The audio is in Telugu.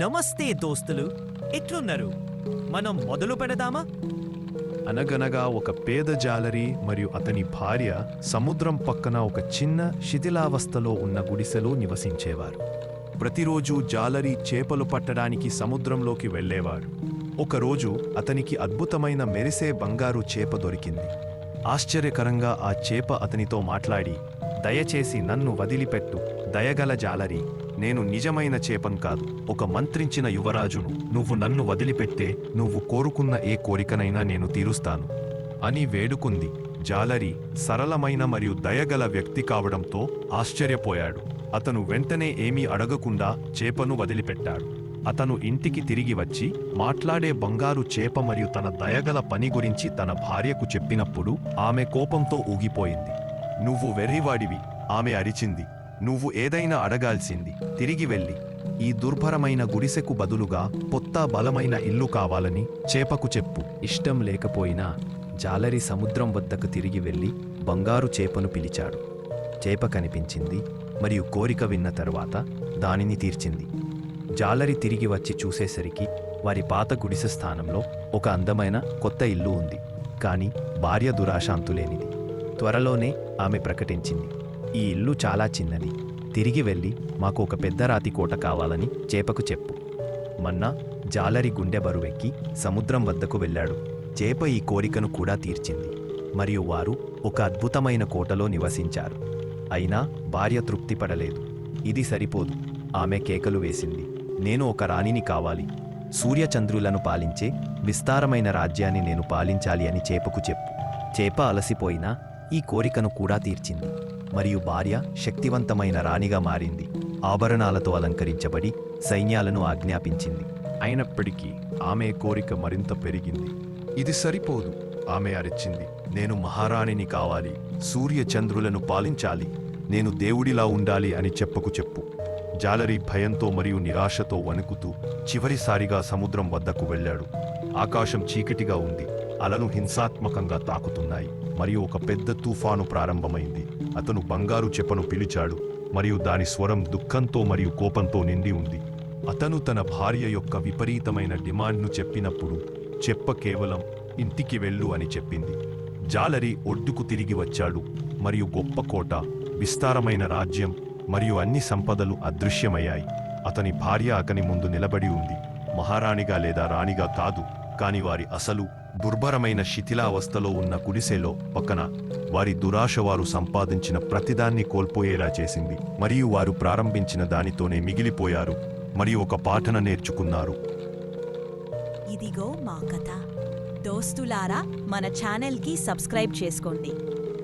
నమస్తే దోస్తులు. ఎట్లున్నారు? మనం మొదలు పెడదామా? అనగనగా ఒక పేద జాలరి మరియు అతని భార్య సముద్రం పక్కన ఒక చిన్న శిథిలావస్థలో ఉన్న గుడిసెలో నివసించేవారు. ప్రతిరోజు జాలరి చేపలు పట్టడానికి సముద్రంలోకి వెళ్ళేవారు. ఒకరోజు అతనికి అద్భుతమైన మెరిసే బంగారు చేప దొరికింది. ఆశ్చర్యకరంగా ఆ చేప అతనితో మాట్లాడి దయచేసి నన్ను వదిలిపెట్టు. దయగల జాలరి నేను నిజమైన చేపం కాదు. ఒక మంత్రించిన యువరాజును నువ్వు నన్ను వదిలిపెట్టే నువ్వు కోరుకున్న ఏ కోరికనైనా నేను తీరుస్తాను. అని వేడుకుంది. జాలరి సరళమైన మరియు దయగల వ్యక్తి కావడంతో ఆశ్చర్యపోయాడు. అతను వెంటనే ఏమీ అడగకుండా చేపను వదిలిపెట్టాడు. అతను ఇంటికి తిరిగి వచ్చి మాట్లాడే బంగారు చేప మరియు తన దయగల పని గురించి తన భార్యకు చెప్పినప్పుడు ఆమె కోపంతో ఊగిపోయింది. నువ్వు వెర్రివాడివి. ఆమె అరిచింది. నువ్వు ఏదైనా అడగాల్సింది. తిరిగి వెళ్ళి. ఈ దుర్భరమైన గుడిసెకు బదులుగా పొత్తా బలమైన ఇల్లు కావాలని చేపకు చెప్పు. ఇష్టం లేకపోయినా జాలరి సముద్రం వద్దకు తిరిగి వెళ్ళి బంగారు చేపను పిలిచాడు. చేప కనిపించింది. మరియు కోరిక విన్న తరువాత దానిని తీర్చింది. జాలరి తిరిగి వచ్చి చూసేసరికి వారి పాత గుడిసె స్థానంలో ఒక అందమైన కొత్త ఇల్లు ఉంది. కానీ భార్య దురాశాంతులేనిది. త్వరలోనే ఆమె ప్రకటించింది. ఈ ఇల్లు చాలా చిన్నది. తిరిగి వెళ్ళి మాకు ఒక పెద్ద రాతి కోట కావాలని చేపకు చెప్పు. మన్నా జాలరి గుండె బరువెక్కి సముద్రం వద్దకు వెళ్ళాడు. చేప ఈ కోరికను కూడా తీర్చింది. మరియు వారు ఒక అద్భుతమైన కోటలో నివసించారు. అయినా భార్య తృప్తిపడలేదు ఇది సరిపోదు. ఆమె కేకలు వేసింది. నేను ఒక రాణిని కావాలి. సూర్యచంద్రులను పాలించే విస్తారమైన రాజ్యాన్ని నేను పాలించాలి అని చేపకు చెప్పు. చేప అలసిపోయినా ఈ కోరికను కూడా తీర్చింది. మరియు భార్య శక్తివంతమైన రాణిగా మారింది. ఆభరణాలతో అలంకరించబడి సైన్యాలను ఆజ్ఞాపించింది. అయినప్పటికీ ఆమె కోరిక మరింత పెరిగింది. ఇది సరిపోదు ఆమె అరిచింది. నేను మహారాణిని కావాలి సూర్యచంద్రులను పాలించాలి నేను దేవుడిలా ఉండాలి అని చెప్పకు చెప్పు. జాలరి భయంతో మరియు నిరాశతో వణుకుతూ చివరిసారిగా సముద్రం వద్దకు వెళ్ళాడు. ఆకాశం చీకటిగా ఉంది. అలలు హింసాత్మకంగా తాకుతున్నాయి. మరియు ఒక పెద్ద తుఫాను ప్రారంభమైంది. అతను బంగారు చెప్పను పిలిచాడు. మరియు దాని స్వరం దుఃఖంతో మరియు కోపంతో నిండి ఉంది. అతను తన భార్య యొక్క విపరీతమైన డిమాండ్ను చెప్పినప్పుడు చెప్ప కేవలం ఇంటికి వెళ్ళు అని చెప్పింది. జాలరి ఒడ్డుకు తిరిగి వచ్చాడు. మరియు గొప్ప కోట విస్తారమైన రాజ్యం మరియు అన్ని సంపదలు అదృశ్యమయ్యాయి. అతని భార్య అతని ముందు నిలబడి ఉంది. మహారాణిగా లేదా రాణిగా కాదు కాని వారి అసలు దుర్భరమైన శిథిలావస్థలో ఉన్న గుడిసెలో పక్కన వారి దురాశ వారు సంపాదించిన ప్రతిదాన్ని కోల్పోయేలా చేసింది. మరియు వారు ప్రారంభించిన దానితోనే మిగిలిపోయారు. మరియు ఒక పాఠన నేర్చుకున్నారు. ఇదిగో మా కథ. దోస్తులారా మన ఛానల్కి సబ్స్క్రైబ్ చేసుకోండి.